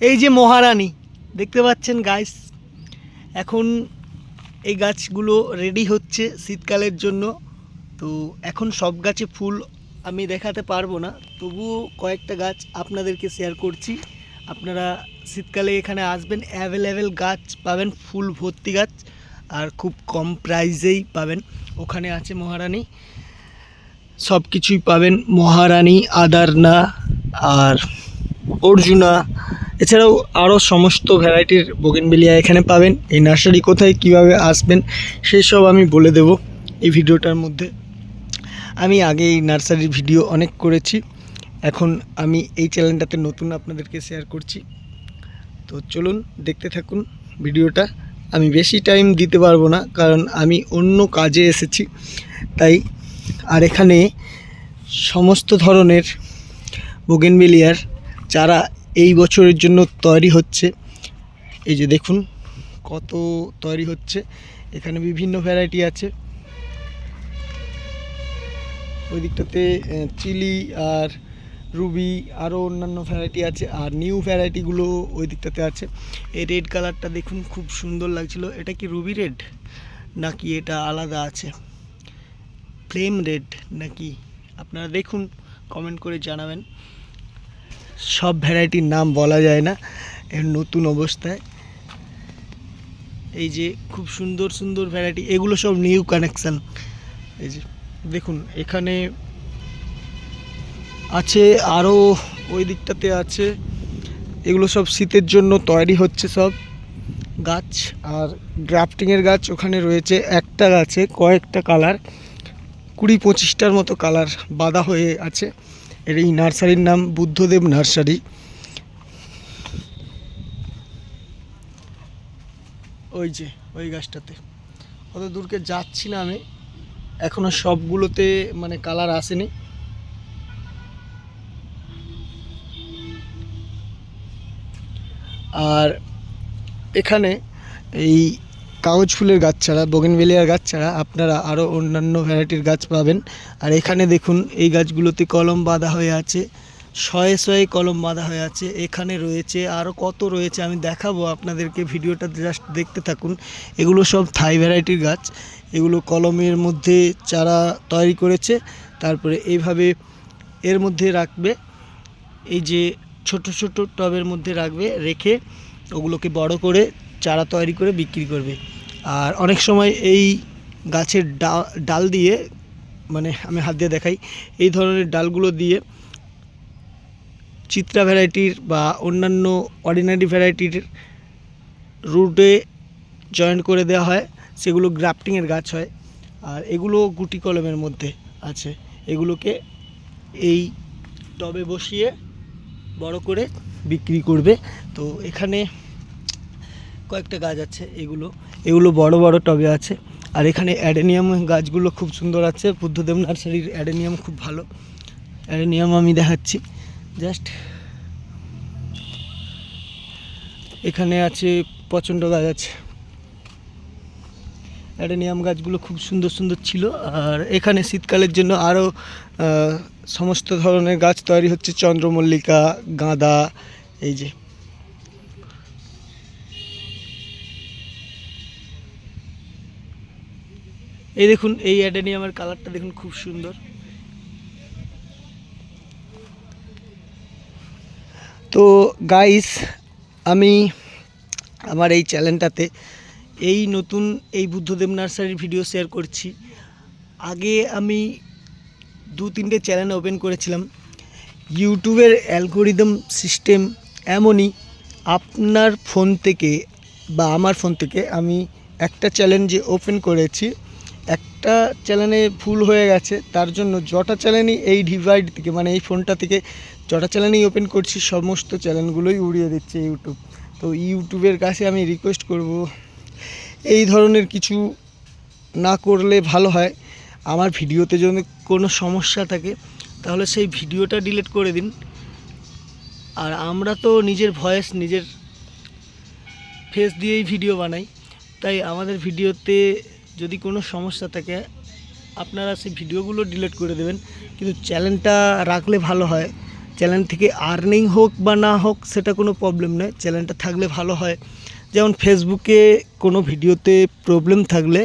এই যে মহারানী, দেখতে পাচ্ছেন গাছ এখন এই গাছগুলো রেডি হচ্ছে শীতকালের জন্য। তো এখন সব গাছে ফুল আমি দেখাতে পারব না, তবুও কয়েকটা গাছ আপনাদেরকে শেয়ার করছি। আপনারা শীতকালে এখানে আসবেন অ্যাভেলেবেল গাছ পাবেন, ফুল ভর্তি গাছ, আর খুব কম প্রাইজেই পাবেন। ওখানে আছে মহারানী সব কিছুই পাবেন। মহারানী, আদারনা, আর অর্জুনা, এছাড়াও আরও সমস্ত ভ্যারাইটির বোগেনবেলিয়া এখানে পাবেন। এই নার্সারি কোথায়, কীভাবে আসবেন সেই সব আমি বলে দেব এই ভিডিওটার মধ্যে। আমি আগে এই নার্সারির ভিডিও অনেক করেছি, এখন আমি এই চ্যানেলটাতে নতুন আপনাদেরকে শেয়ার করছি। তো চলুন, দেখতে থাকুন ভিডিওটা। আমি বেশি টাইম দিতে পারব না, কারণ আমি অন্য কাজে এসেছি। তাই আর এখানে সমস্ত ধরনের বোগেনবেলিয়ার চারা এই বছরের জন্য তৈরি হচ্ছে। এই যে দেখুন কত তৈরি হচ্ছে। এখানে বিভিন্ন ভ্যারাইটি আছে। ওই দিকটাতে চিলি আর রুবি আরও অন্যান্য ভ্যারাইটি আছে আর নিউ ভ্যারাইটিগুলো ওই দিকটাতে আছে। এই রেড কালারটা দেখুন খুব সুন্দর লাগছিল। এটা কি রুবি রেড নাকি এটা আলাদা আছে? ফ্লেম রেড নাকি? আপনারা দেখুন কমেন্ট করে জানাবেন। সব ভ্যারাইটির নাম বলা যায় না, এর নতুন অবস্থায়। এই যে খুব সুন্দর সুন্দর ভ্যারাইটি, এগুলো সব নিউ কানেকশান। এই যে, দেখুন, এখানে আছে আরও ওই দিকটাতে আছে, এগুলো সব শীতের জন্য তৈরি হচ্ছে সব। গাছ আর গ্রাফটিংয়ের গাছ ওখানে রয়েছে, একটা গাছে কয়েকটা কালার, কুড়ি পঁচিশটার মতো কালার বাঁধা হয়ে আছে। এর এই নার্সারির নাম বুদ্ধদেব নার্সারি। ওই যে, ওই গাছটাতে। অত দূরকে যাচ্ছি না আমি। এখনও সবগুলোতে মানে কালার আসেনি। আর এখানে এই কাগজ ফুলের গাছ ছাড়া বোগেনভেলিয়ার গাছ ছাড়া আপনারা আরও অন্যান্য ভ্যারাইটির গাছ পাবেন। আর এখানে দেখুন, এই গাছগুলোতে কলম বাঁধা হয়ে আছে। শয়ে শয়ে কলম বাঁধা হয়ে আছে। এখানে রয়েছে আরও কত রয়েছে আমি দেখাবো আপনাদেরকে। ভিডিওটা জাস্ট দেখতে থাকুন। এগুলো সব থাই ভ্যারাইটির গাছ। এগুলো কলমের মধ্যে চারা তৈরি করেছে। তারপরে এইভাবে এর মধ্যে রাখবে। এই যে ছোট ছোট টবের মধ্যে রাখবে, রেখে ওগুলোকে বড় করে চারা তৈরি করে বিক্রি করবে। আর অনেক সময় এই গাছের ডা- ডাল দিয়ে মানে আমি হাত দিয়ে দেখাই, এই ধরনের ডালগুলো দিয়ে চিত্রা ভ্যারাইটির বা অন্যান্য অর্ডিনারি ভ্যারাইটির রুটে জয়েন্ট করে দেওয়া হয়। সেগুলো গ্রাফটিংয়ের গাছ হয়। আর এগুলো গুটি কলমের মধ্যে আছে। এগুলোকে এই টবে বসিয়ে বড় করে বিক্রি করবে। তো এখানে কয়েকটা গাছ আছে, এগুলো এগুলো বড় বড় টবে আছে। আর এখানে অ্যাডেনিয়াম গাছগুলো খুব সুন্দর আছে, বুদ্ধদেব নার্সারির অ্যাডেনিয়াম খুব ভালো। অ্যাডেনিয়াম আমি দেখাচ্ছি, জাস্ট। এখানে আছে প্রচণ্ড গাছ আছে। অ্যাডেনিয়াম গাছগুলো খুব সুন্দর সুন্দর ছিল, আর এখানে শীতকালের জন্য আরও সমস্ত ধরনের গাছ তৈরি হচ্ছে, চন্দ্রমল্লিকা, গাঁদা, এই যে। এই দেখুন, এই অ্যাডেনিয়ামের কালারটা দেখুন খুব সুন্দর। তো গাইস আমি আমার এই চ্যানেলটাতে এই নতুন এই বুদ্ধদেব নার্সারির ভিডিও শেয়ার করছি। আগে আমি দু তিনটে চ্যানেল ওপেন করেছিলাম। ইউটিউবের অ্যালগোরিদম সিস্টেম এমনই আপনার ফোন থেকে বা আমার ফোন থেকে আমি একটা চ্যালেঞ্জে ওপেন করেছি একটা চ্যানেলে ভুল হয়ে গেছে, তার জন্য যটা চ্যানেলই এই ডিভাইড থেকে মানে এই ফোনটা থেকে যটা চ্যানেলই ওপেন করছি, সমস্ত চ্যানেলগুলোই উড়িয়ে দিচ্ছে ইউটিউব তো ইউটিউবের কাছে আমি রিকোয়েস্ট করব, এই ধরনের কিছু না করলে ভালো হয়। আমার ভিডিওতে যদি কোনো সমস্যা থাকে, তাহলে সেই ভিডিওটা ডিলিট করে দিন। আর আমরা তো নিজের ভয়েস নিজের ফেস দিয়েই ভিডিও বানাই, তাই আমাদের ভিডিওতে যদি কোনো সমস্যা থাকে, আপনারা সেই ভিডিওগুলো ডিলিট করে দেবেন। কিন্তু চ্যানেলটা রাখলে ভালো হয়। চ্যানেল থেকে আর্নিং হোক বা না হোক, সেটা কোনো প্রবলেম নয়। চ্যানেলটা থাকলে ভালো হয়। যেমন ফেসবুকে কোনো ভিডিওতে প্রবলেম থাকলে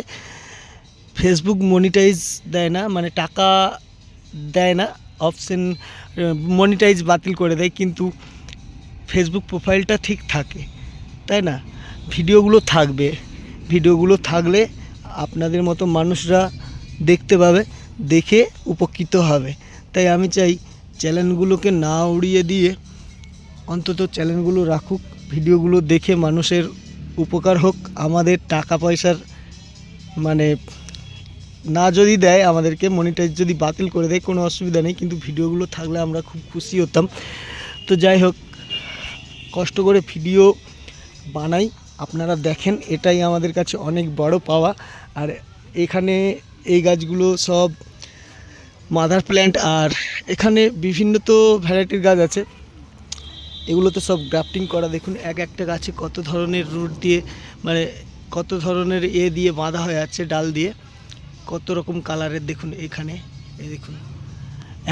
ফেসবুক মনিটাইজ দেয় না মানে টাকা দেয় না অপশন মনিটাইজ বাতিল করে দেয়। কিন্তু ফেসবুক প্রোফাইলটা ঠিক থাকে, তাই না? ভিডিওগুলো থাকবে। ভিডিওগুলো থাকলে আপনাদের মতো মানুষরা দেখতে পাবে, দেখে উপকৃত হবে। তাই আমি চাই চ্যানেলগুলোকে না উড়িয়ে দিয়ে অন্তত চ্যানেলগুলো রাখুক, ভিডিওগুলো দেখে মানুষের উপকার হোক, আমাদের টাকা পয়সার মানে না যদি দেয়, আমাদেরকে মনিটাইজ যদি বাতিল করে দেয়, কোনো অসুবিধা নেই, কিন্তু ভিডিওগুলো থাকলে আমরা খুব খুশি হতাম। তো যাই হোক, কষ্ট করে ভিডিও বানাই। আপনারা দেখেন, এটাই আমাদের কাছে অনেক বড় পাওয়া। আর এখানে এই গাছগুলো সব মাদার প্ল্যান্ট আর এখানে বিভিন্ন তো ভ্যারাইটির গাছ আছে। এগুলো তো সব গ্রাফটিং করা, দেখুন, এক একটা গাছে কত ধরনের রুট দিয়ে মানে কত ধরনের এ দিয়ে বাঁধা হয়ে আছে, ডাল দিয়ে। কত রকম কালারের দেখুন, এখানে, এই দেখুন।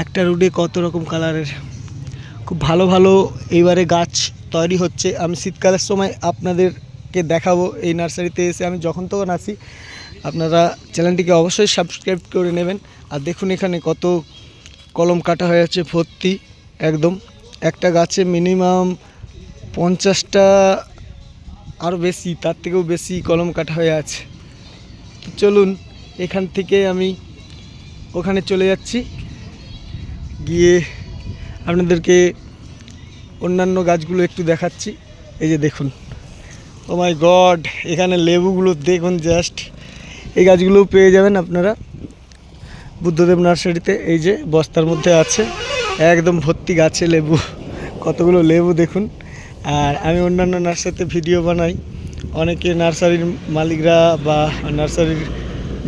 একটা রুটে কত রকম কালারের খুব ভালো ভালো এইবারে গাছ তৈরি হচ্ছে। আমি শীতকালের সময় আপনাদেরকে দেখাবো এই নার্সারিতে এসে। আমি যখন তখন আসি আপনারা চ্যানেলটিকে অবশ্যই সাবস্ক্রাইব করে নেবেন। আর দেখুন এখানে কত কলম কাটা হয়ে আছে ভর্তি, একদম। একটা গাছে মিনিমাম পঞ্চাশটা আরও বেশি, তার থেকেও বেশি কলম কাটা হয়ে আছে। চলুন, এখান থেকে আমি ওখানে চলে যাচ্ছি। গিয়ে আপনাদেরকে অন্যান্য গাছগুলো একটু দেখাচ্ছি। এই যে দেখুন। ও মাই গড এখানে লেবুগুলো দেখুন জাস্ট এই গাছগুলোও পেয়ে যাবেন আপনারা। বুদ্ধদেব নার্সারিতে এই যে বস্তার মধ্যে আছে। একদম ভর্তি গাছে লেবু। কতগুলো লেবু দেখুন। আর আমি অন্যান্য নার্সারিতে ভিডিও বানাই। অনেকে নার্সারির মালিকরা বা নার্সারির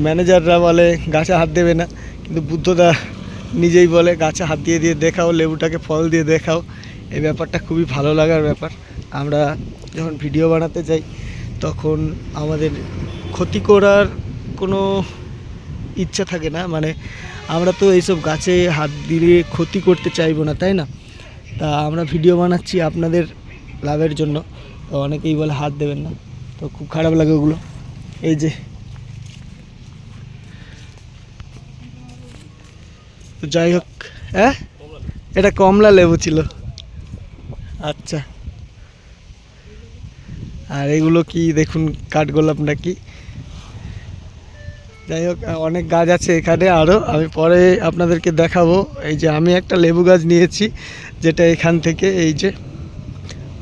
ম্যানেজাররা বলে, গাছে হাত দেবে না। কিন্তু বুদ্ধদা নিজেই বলে, গাছে হাত দিয়ে দিয়ে দেখাও, লেবুটাকে ফল দিয়ে দেখাও। এই ব্যাপারটা খুবই ভালো লাগার ব্যাপার। আমরা যখন ভিডিও বানাতে যাই, তখন আমাদের ক্ষতি করার কোনো ইচ্ছা থাকে না। মানে আমরা তো এইসব গাছে হাত দিয়ে ক্ষতি করতে চাইব না, তাই না? তা আমরা ভিডিও বানাচ্ছি আপনাদের লাভের জন্য। তো অনেকেই বলে হাত দেবেন না। তো খুব খারাপ লাগে ওগুলো। এই যে। যাই হোক হ্যাঁ এটা কমলা লেবু ছিল। আচ্ছা। আর এগুলো কি, দেখুন, কাঠগোলাপ নাকি? যাই হোক অনেক গাছ আছে এখানে আরও আমি পরে আপনাদেরকে দেখাবো। এই যে আমি একটা লেবু গাছ নিয়েছি, যেটা এখান থেকে এই যে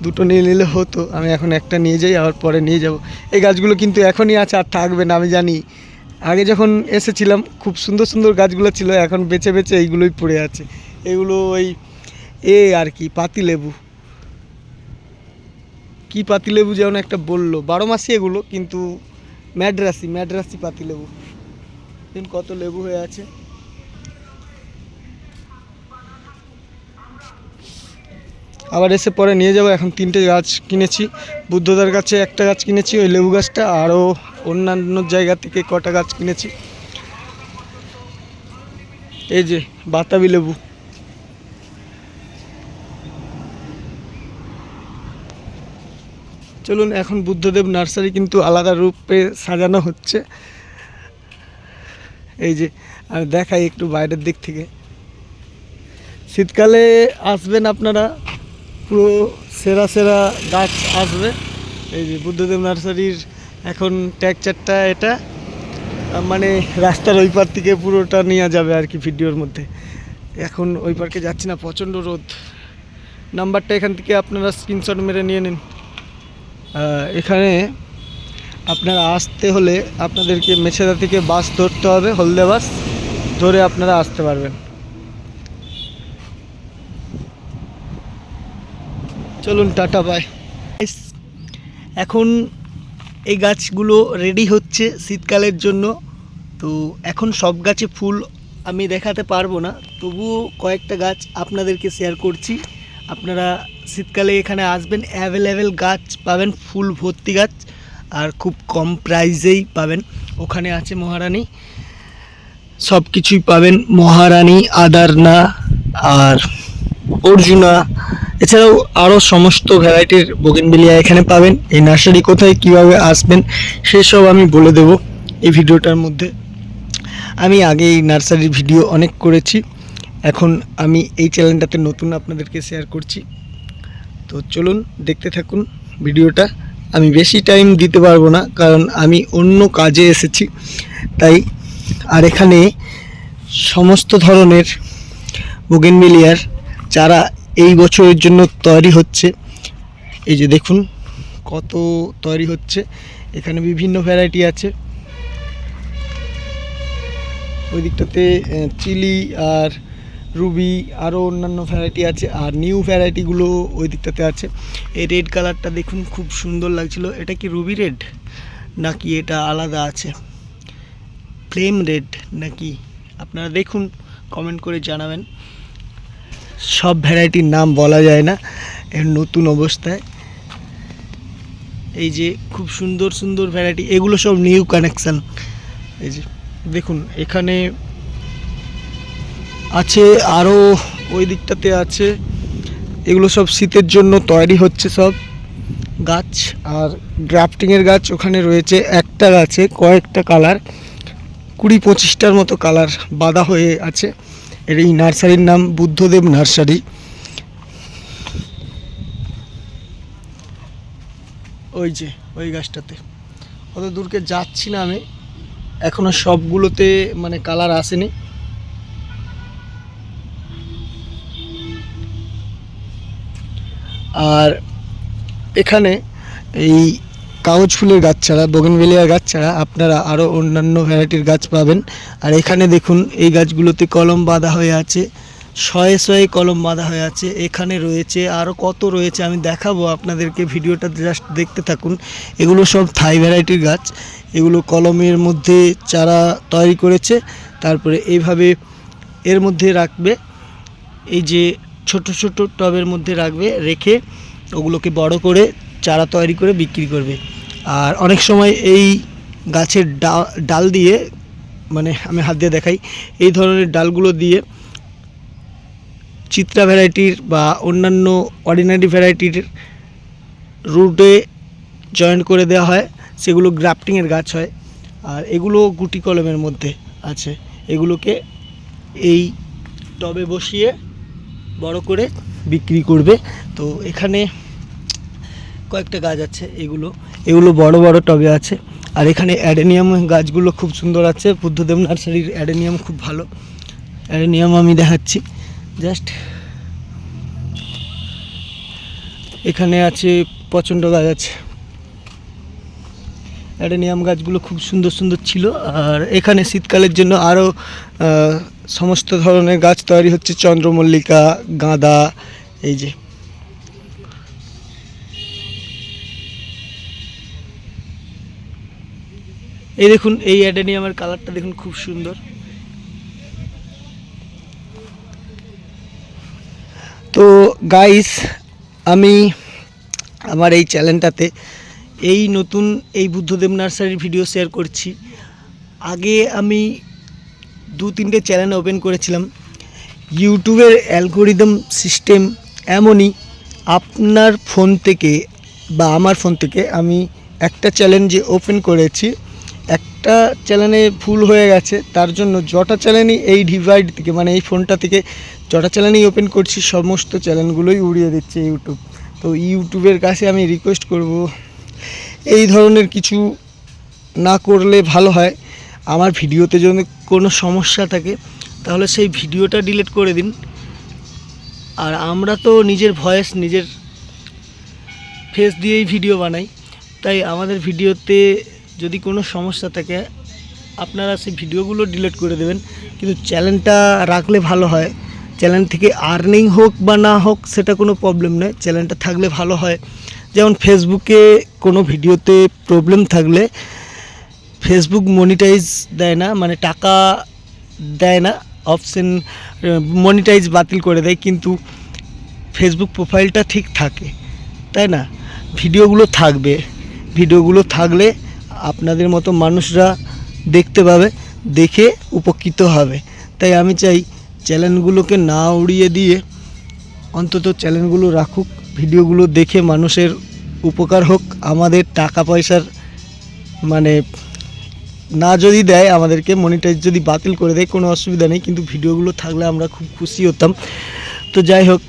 দুটো নিয়ে নিলে হতো। আমি এখন একটা নিয়ে যাই, আবার পরে নিয়ে যাব। এই গাছগুলো কিন্তু এখনই আছে আর থাকবে না, আমি জানি। আগে যখন এসেছিলাম, খুব সুন্দর সুন্দর গাছগুলো ছিল, এখন বেছে বেছে এইগুলোই পড়ে আছে। এগুলো ওই এ আর কি পাতি লেবু কি পাতিলেবু যেমন একটা বলল, বারো মাসি এগুলো, কিন্তু ম্যাড্রাসি ম্যাড্রাসি পাতিলেবু। দিন কত লেবু হয়ে আছে। আবার এসে পরে নিয়ে যাব, এখন তিনটে গাছ কিনেছি। বুদ্ধদার কাছে একটা গাছ কিনেছি, ওই লেবু গাছটা, আরও অন্যান্য জায়গা থেকে কটা গাছ কিনেছি। এই যে বাতাবি লেবু। চলুন, এখন বুদ্ধদেব নার্সারি কিন্তু আলাদা রূপে সাজানো হচ্ছে। এই যে আমি দেখাই একটু বাইরের দিক থেকে। শীতকালে আসবেন আপনারা, পুরো সেরা সেরা গাছ আসবে। এই যে বুদ্ধদেব নার্সারির এখন ট্যাকচারটা এটা। মানে রাস্তার ওই পার থেকে পুরোটা নেওয়া যাবে আর কি ভিডিওর মধ্যে। এখন ওই পার্কে যাচ্ছি না, প্রচণ্ড রোদ। নাম্বারটা এখান থেকে আপনারা স্ক্রিনশট মেরে নিয়ে নিন। এখানে আপনারা আসতে হলে আপনাদেরকে মেছেদা থেকে বাস ধরতে হবে, হলদে বাস ধরে আপনারা আসতে পারবেন। চলুন, টাটা বাই এখন এই গাছগুলো রেডি হচ্ছে শীতকালের জন্য। তো এখন সব গাছে ফুল আমি দেখাতে পারব না, তবুও কয়েকটা গাছ আপনাদেরকে শেয়ার করছি। আপনারা শীতকালে এখানে আসবেন অ্যাভেলেবেল গাছ পাবেন, ফুল ভর্তি গাছ, আর খুব কম প্রাইসেই পাবেন। ওখানে আছে মহারানী সব কিছুই পাবেন, মহারানী, আদারনা, আর অর্জুনা, এছাড়াও আরও সমস্ত ভ্যারাইটির বোগেনবিলিয়া এখানে পাবেন। এই নার্সারি কোথায়, কীভাবে আসবেন, সেসব আমি বলে দেব এই ভিডিওটার মধ্যে। আমি আগে এই নার্সারির ভিডিও অনেক করেছি। এখন আমি এই চ্যানেলটাতে নতুন আপনাদেরকে শেয়ার করছি। তো চলুন দেখতে থাকুন ভিডিওটা। আমি বেশি টাইম দিতে পারব না, কারণ আমি অন্য কাজে এসেছি। তাই আর এখানে সমস্ত ধরনের বোগেনমিলিয়ার চারা এই বছরের জন্য তৈরি হচ্ছে। এই যে দেখুন কত তৈরি হচ্ছে। এখানে বিভিন্ন ভ্যারাইটি আছে। ওই দিকটাতে চিলি আর রুবি আরও অন্যান্য ভ্যারাইটি আছে, আর নিউ ভ্যারাইটিগুলো ওই দিকটাতে আছে। এই রেড কালারটা দেখুন, খুব সুন্দর লাগছিল। এটা কি রুবি রেড নাকি এটা আলাদা আছে? ফ্লেম রেড নাকি? আপনারা দেখুন কমেন্ট করে জানাবেন। সব ভ্যারাইটির নাম বলা যায় না, এর নতুন অবস্থায়। এই যে খুব সুন্দর সুন্দর ভ্যারাইটি এগুলো সব নিউ কানেকশান এই যে দেখুন, এখানে আছে আরও ওই দিকটাতে আছে। এগুলো সব শীতের জন্য তৈরি হচ্ছে সব। গাছ আর গ্রাফটিংয়ের গাছ ওখানে রয়েছে। একটা গাছে কয়েকটা কালার, কুড়ি পঁচিশটার মতো কালার বাঁধা হয়ে আছে। এর এই নার্সারির নাম বুদ্ধদেব নার্সারি। ওই যে, ওই গাছটাতে। অত দূরকে যাচ্ছি না আমি। এখনও সবগুলোতে মানে কালার আসেনি। আর এখানে এই কাগজ ফুলের গাছ ছাড়া, বগেনভেলিয়ার গাছ ছাড়া আপনারা আরও অন্যান্য ভ্যারাইটির গাছ পাবেন। আর এখানে দেখুন, এই গাছগুলোতে কলম বাঁধা হয়ে আছে, শয়ে শয়ে কলম বাঁধা হয়ে আছে, এখানে রয়েছে আরও কত রয়েছে আমি দেখাবো আপনাদেরকে, ভিডিওটা জাস্ট দেখতে থাকুন। এগুলো সব থাই ভ্যারাইটির গাছ, এগুলো কলমের মধ্যে চারা তৈরি করেছে, তারপরে এইভাবে এর মধ্যে রাখবে। এই যে ছোট ছোট টবের মধ্যে রাখবে, রেখে ওগুলোকে বড় করে চারা তৈরি করে বিক্রি করবে। আর অনেক সময় এই গাছের ডাল দিয়ে মানে আমি হাত দিয়ে দেখাই, এই ধরনের ডালগুলো দিয়ে চিত্রা ভ্যারাইটির বা অন্যান্য অর্ডিনারি ভ্যারাইটির রুটে জয়েন করে দেওয়া হয়। সেগুলো গ্রাফটিংয়ের গাছ হয়। আর এগুলো গুটি কলমের মধ্যে আছে। এগুলোকে এই টবে বসিয়ে বড় করে বিক্রি করবে। তো এখানে কয়েকটা গাছ আছে, এগুলো এগুলো বড় বড় টবে আছে। আর এখানে অ্যাডেনিয়াম গাছগুলো খুব সুন্দর আছে। বুদ্ধদেব নার্সারির অ্যাডেনিয়াম খুব ভালো। অ্যাডেনিয়াম আমি দেখাচ্ছি। জাস্ট এখানে আছে প্রচণ্ড গাছ আছে। অ্যাডেনিয়াম গাছগুলো খুব সুন্দর সুন্দর ছিল। আর এখানে শীতকালের জন্য আরও সমস্ত ধরনের গাছ তৈরি হচ্ছে, চন্দ্রমল্লিকা, গাঁদা, এই যে। এই দেখুন, এই অ্যাডেনিয়ামের কালারটা দেখুন খুব সুন্দর। তো গাইস আমি আমার এই চ্যানেলটাতে এই নতুন এই বুদ্ধদেব নার্সারির ভিডিও শেয়ার করছি। আগে আমি দু তিনটে চ্যানেল ওপেন করেছিলাম। ইউটিউবের অ্যালগোরিদম সিস্টেম এমনই, আপনার ফোন থেকে বা আমার ফোন থেকে আমি একটা চ্যালেঞ্জে ওপেন করেছি, একটা চ্যানেলে ভুল হয়ে গেছে, তার জন্য যটা চ্যানেলই এই ডিভাইড থেকে মানে এই ফোনটা থেকে যটা চ্যানেলই ওপেন করছি, সমস্ত চ্যানেলগুলোই উড়িয়ে দিচ্ছে ইউটিউব। তো ইউটিউবের কাছে আমি রিকোয়েস্ট করব, এই ধরনের কিছু না করলে ভালো হয়। আমার ভিডিওতে যদি কোনো সমস্যা থাকে, তাহলে সেই ভিডিওটা ডিলিট করে দিন। আর আমরা তো নিজের ভয়েস নিজের ফেস দিয়েই ভিডিও বানাই। তাই আমাদের ভিডিওতে যদি কোনো সমস্যা থাকে, আপনারা সেই ভিডিওগুলো ডিলিট করে দেবেন। কিন্তু চ্যানেলটা রাখলে ভালো হয়। চ্যানেল থেকে আর্নিং হোক বা না হোক, সেটা কোনো প্রবলেম নয়। চ্যানেলটা থাকলে ভালো হয়। যেমন ফেসবুকে কোনো ভিডিওতে প্রবলেম থাকলে ফেসবুক মনিটাইজ দেয় না মানে টাকা দেয় না অপশন মনিটাইজ বাতিল করে দেয়, কিন্তু ফেসবুক প্রোফাইলটা ঠিক থাকে, তাই না? ভিডিওগুলো থাকবে, ভিডিওগুলো থাকলে আপনাদের মতো মানুষরা দেখতে পাবে, দেখে উপকৃত হবে। তাই আমি চাই চ্যানেলগুলোকে না উড়িয়ে দিয়ে অন্তত চ্যানেলগুলো রাখুক, ভিডিওগুলো দেখে মানুষের উপকার হোক, আমাদের টাকা পয়সার মানে না যদি দেয়, আমাদেরকে মনিটাইজ যদি বাতিল করে দেয়, কোনো অসুবিধা নেই, কিন্তু ভিডিওগুলো থাকলে আমরা খুব খুশি হতাম। তো যাই হোক,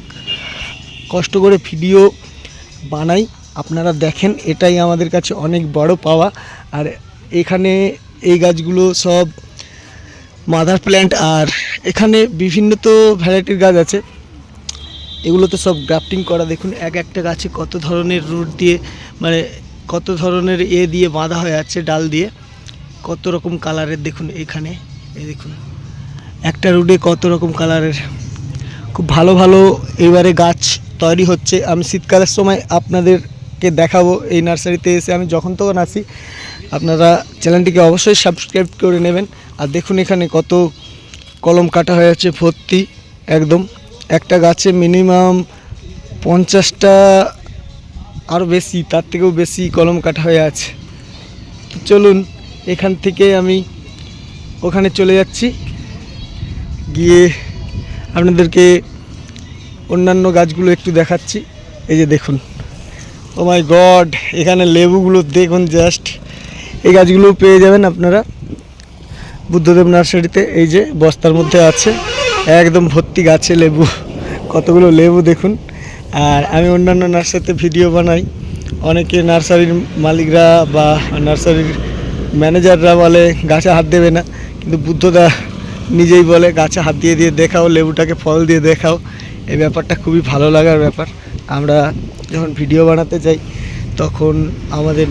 কষ্ট করে ভিডিও বানাই। আপনারা দেখেন, এটাই আমাদের কাছে অনেক বড় পাওয়া। আর এখানে এই গাছগুলো সব মাদার প্ল্যান্ট আর এখানে বিভিন্ন তো ভ্যারাইটির গাছ আছে। এগুলো তো সব গ্রাফটিং করা। দেখুন, এক একটা গাছে কত ধরনের রুট দিয়ে মানে কত ধরনের এ দিয়ে বাঁধা হয়ে আছে, ডাল দিয়ে। কত রকম কালারের দেখুন এখানে, এই দেখুন। একটা রুটে কত রকম কালারের। খুব ভালো ভালো এবারে গাছ তৈরি হচ্ছে। আমি শীতকালের সময় আপনাদেরকে দেখাবো এই নার্সারিতে এসে। আমি যখন তখন আসি আপনারা চ্যানেলটিকে অবশ্যই সাবস্ক্রাইব করে নেবেন। আর দেখুন এখানে কত কলম কাটা হয়ে আছে ভর্তি, একদম। একটা গাছে মিনিমাম পঞ্চাশটা আরও বেশি, তার থেকেও বেশি কলম কাটা হয়ে আছে। চলুন এখান থেকে আমি ওখানে চলে যাচ্ছি। গিয়ে আপনাদেরকে অন্যান্য গাছগুলো একটু দেখাচ্ছি। এই যে দেখুন। ও মাই গড এখানে লেবুগুলো দেখুন জাস্ট এই গাছগুলো পেয়ে যাবেন আপনারা বুদ্ধদেব নার্সারিতে। এই যে বস্তার মধ্যে আছে একদম ভর্তি গাছে লেবু। কতগুলো লেবু দেখুন। আর আমি অন্যান্য নার্সারিতে ভিডিও বানাই। অনেকে নার্সারির মালিকরা বা নার্সারির ম্যানেজাররা বলে গাছে হাত দেবে না। কিন্তু বুদ্ধদা নিজেই বলে গাছে হাত দিয়ে দিয়ে দেখাও, লেবুটাকে ফল দিয়ে দেখাও। এই ব্যাপারটা খুবই ভালো লাগার ব্যাপার। আমরা যখন ভিডিও বানাতে যাই, তখন আমাদের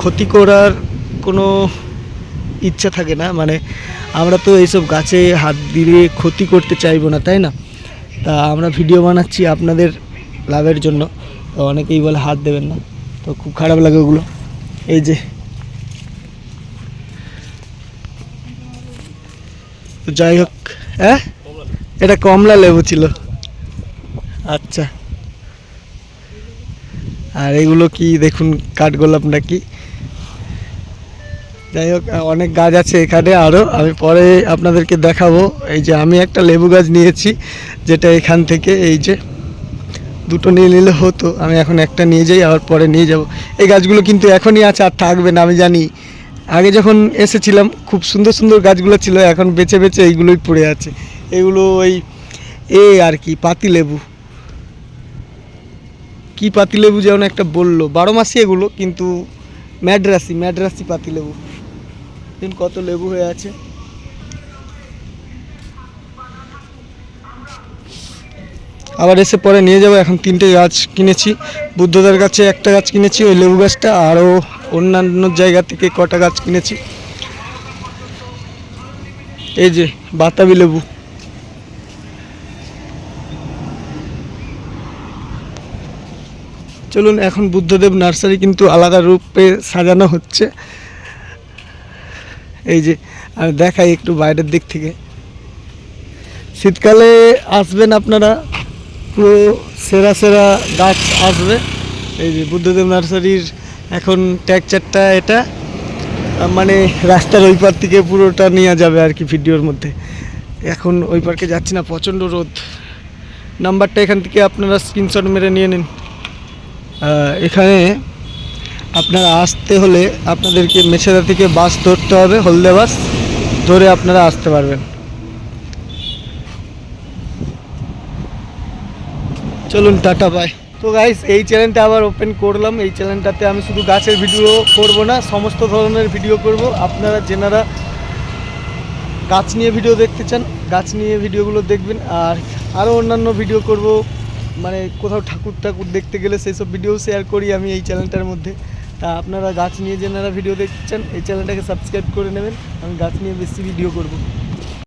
ক্ষতি করার কোনো ইচ্ছা থাকে না। মানে আমরা তো এইসব গাছে হাত দিয়ে ক্ষতি করতে চাইব না, তাই না? তা আমরা ভিডিও বানাচ্ছি আপনাদের লাভের জন্য। তো অনেকেই বলে, হাত দেবেন না। তো খুব খারাপ লাগে ওগুলো। এই যে যাই হোক হ্যাঁ? এটা কমলা লেবু ছিল। আচ্ছা। আর এগুলো কি, দেখুন, কাঠগোলাপ নাকি? যাই হোক অনেক গাছ আছে এখানে আরও আমি পরে আপনাদেরকে দেখাবো। এই যে আমি একটা লেবু গাছ নিয়েছি, যেটা এখান থেকে এই যে দুটো নিয়ে নিলে হতো। আমি এখন একটা নিয়ে যাই, আবার পরে নিয়ে যাব। এই গাছগুলো কিন্তু এখনই আছে আর থাকবে না, আমি জানি। আগে যখন এসেছিলাম, খুব সুন্দর সুন্দর গাছগুলো ছিল, এখন বেছে বেছে এইগুলোই পড়ে আছে। এগুলো ওই এ আর কি পাতি লেবু কি পাতি লেবু যেমন একটা বলল। বারো মাসি এগুলো, কিন্তু ম্যাড্রাসি ম্যাড্রাসি পাতি লেবু কত লেবু হয়ে আছে। আবার এসে পরে নিয়ে যাব। এখন তিনটে গাছ কিনেছি। বুদ্ধদের কাছে একটা গাছ কিনেছি, ওই লেবু গাছটা, আরও অন্যান্য জায়গা থেকে কটা গাছ কিনেছি। এই যে, বাতাবি লেবু। চলুন, এখন বুদ্ধদেব নার্সারি কিন্তু আলাদা রূপে সাজানো হচ্ছে। এই যে, আমি দেখাই একটু বাইরের দিক থেকে। শীতকালে আসবেন আপনারা। পুরো সেরা সেরা গাছ আসবে। এই যে বুদ্ধদেব নার্সারির এখন ট্যাকচারটা এটা। মানে রাস্তার ওই পার থেকে পুরোটা নেওয়া যাবে আর কি ভিডিওর মধ্যে। এখন ওই পার্কে যাচ্ছি না, প্রচণ্ড রোদ। নাম্বারটা এখান থেকে আপনারা স্ক্রিনশট মেরে নিয়ে নিন। এখানে আপনারা আসতে হলে আপনাদেরকে মেছেদা থেকে বাস ধরতে হবে, হলদে বাস ধরে আপনারা আসতে পারবেন। চলুন, টাটা বাই তো গাইস এই চ্যানেলটা আবার ওপেন করলাম। এই চ্যানেলটাতে আমি শুধু গাছের ভিডিও করব না, সমস্ত ধরনের ভিডিও করব। আপনারা যেনারা গাছ নিয়ে ভিডিও দেখতে চান, গাছ নিয়ে ভিডিওগুলো দেখবেন। আর আরও অন্যান্য ভিডিও করব। মানে কোথাও ঠাকুর ঠাকুর দেখতে গেলে সেই সব ভিডিও শেয়ার করি আমি এই চ্যানেলটার মধ্যে। তা আপনারা গাছ নিয়ে যেনারা ভিডিও দেখতে চান, এই চ্যানেলটাকে সাবস্ক্রাইব করে নেবেন। আমি গাছ নিয়ে বেশি ভিডিও করব।